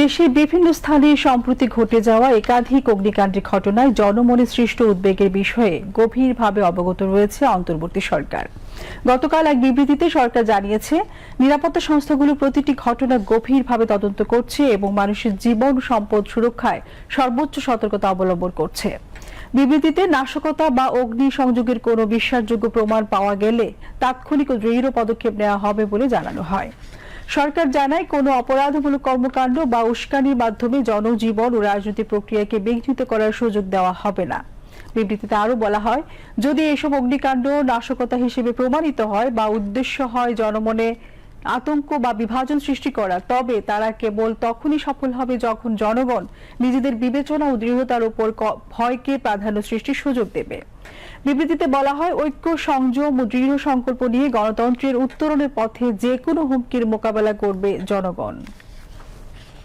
দেশের বিভিন্ন স্থানে সম্প্রতি ঘটে যাওয়া একাধিক অগ্নিকাণ্ডের ঘটনায় জনমনে সৃষ্ট উদ্বেগের বিষয়ে গভীরভাবে অবগত রয়েছে অন্তর্বর্তী সরকার। গতকাল এক বিবৃতিতে সরকার জানিয়েছে, নিরাপত্তা সংস্থাগুলো প্রতিটি ঘটনা গভীরভাবে তদন্ত করছে এবং মানুষের জীবন সম্পদ সুরক্ষায় সর্বোচ্চ সতর্কতা অবলম্বন করছে। বিবৃতিতে নাশকতা বা অগ্নি সংযোগের কোনো বিশ্বাসযোগ্য প্রমাণ পাওয়া গেলে তাৎক্ষণিক ও দৃঢ় পদক্ষেপ নেওয়া হবে বলে জানানো হয়। সরকার জানায় কোনো অপরাধমূলক কর্মকাণ্ড বা উস্কানির মাধ্যমে জনজীবন ও রাজনৈতিক প্রক্রিয়াকে বিঘ্নিত করার সুযোগ দেওয়া হবে না। বিবৃতিতে আরও বলা হয়, যদি এসব অগ্নিকাণ্ড নাশকতা হিসেবে প্রমাণিত হয় বা উদ্দেশ্য হয় জনমনে আতঙ্ক বা বিভাজন সৃষ্টি করা, তবে তারা কেবল তখনই সফল হবে যখন জনগণ নিজেদের বিবেচনা ও দৃঢ়তার উপর ভয়কে প্রাধান্য সৃষ্টির সুযোগ দেবে। বিবৃতিতে বলা হয়, ঐক্য, সংযম ও দৃঢ় সংকল্প নিয়ে গণতন্ত্রের উত্তরণের পথে যে কোনো হুমকির মোকাবেলা করবে জনগণ।